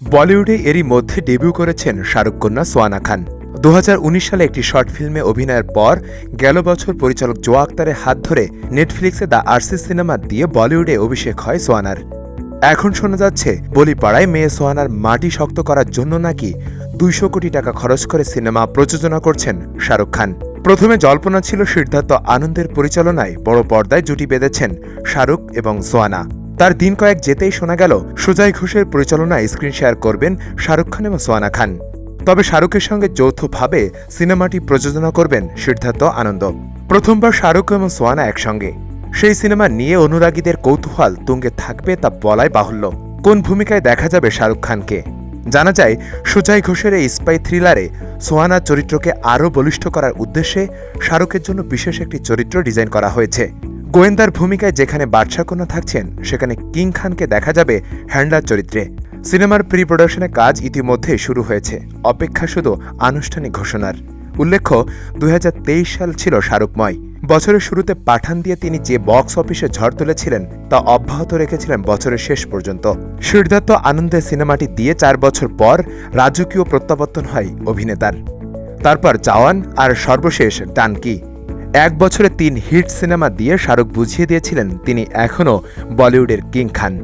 বলিউডে এরই মধ্যে ডেবিউ করেছেন শাহরুখ কন্যা সোয়ানা খান। দুহাজার উনিশ সালে একটি শর্ট ফিল্মে অভিনয়ের পর গেল বছর পরিচালক জোয়া আক্তারের হাত ধরে নেটফ্লিক্সে দ্য আরসি সিনেমা দিয়ে বলিউডে অভিষেক হয় সোয়ানার। এখন শোনা যাচ্ছে, বলিপাড়ায় মেয়ে সোয়ানার মাটি শক্ত করার জন্য নাকি দুইশো কোটি টাকা খরচ করে সিনেমা প্রযোজনা করছেন শাহরুখ খান। প্রথমে জল্পনা ছিল সিদ্ধার্থ আনন্দের পরিচালনায় বড় পর্দায় জুটি বেঁধেছেন শাহরুখ এবং সোয়ানা। তার দিন কয়েক যেতেই শোনা গেল, সুজয় ঘোষের পরিচালনায় স্ক্রিন শেয়ার করবেন শাহরুখ খান এবং সোয়ানা খান। তবে শাহরুখের সঙ্গে যৌথভাবে সিনেমাটি প্রযোজনা করবেন সিদ্ধার্থ আনন্দ। প্রথমবার শাহরুখ এবং সোয়ানা একসঙ্গে। সেই সিনেমা নিয়ে অনুরাগীদের কৌতূহল তুঙ্গে থাকবে তা বলাই বাহুল্য। কোন ভূমিকায় দেখা যাবে শাহরুখ খানকে? জানা যায়, সুজয় ঘোষের এই স্পাই থ্রিলারে সোয়ানার চরিত্রকে আরও বলিষ্ঠ করার উদ্দেশ্যে শাহরুখের জন্য বিশেষ একটি চরিত্র ডিজাইন করা হয়েছে। গোয়েন্দার ভূমিকায় যেখানে বাদশাকন্যা থাকছেন, সেখানে কিং খানকে দেখা যাবে হ্যান্ডলার চরিত্রে। সিনেমার প্রি প্রোডাকশনের কাজ ইতিমধ্যে শুরু হয়েছে। অপেক্ষা শুধু আনুষ্ঠানিক ঘোষণার। উল্লেখ্য, দুই হাজার তেইশ সাল ছিল শাহরুখময় বছরের শুরুতে পাঠান দিয়ে তিনি যে বক্স অফিসে ঝড় তুলেছিলেন, তা অব্যাহত রেখেছিলেন বছরের শেষ পর্যন্ত। সিদ্ধার্থ আনন্দের সিনেমাটি দিয়ে চার বছর পর রাজকীয় প্রত্যাবর্তন হয় অভিনেতার। তারপর জওয়ান আর সর্বশেষ ডানকি এক বছরে তিন হিট সিনেমা দিয়ে শাহরুখ বুঝিয়ে দিয়েছিলেন তিনি এখনও বলিউডের কিং খান।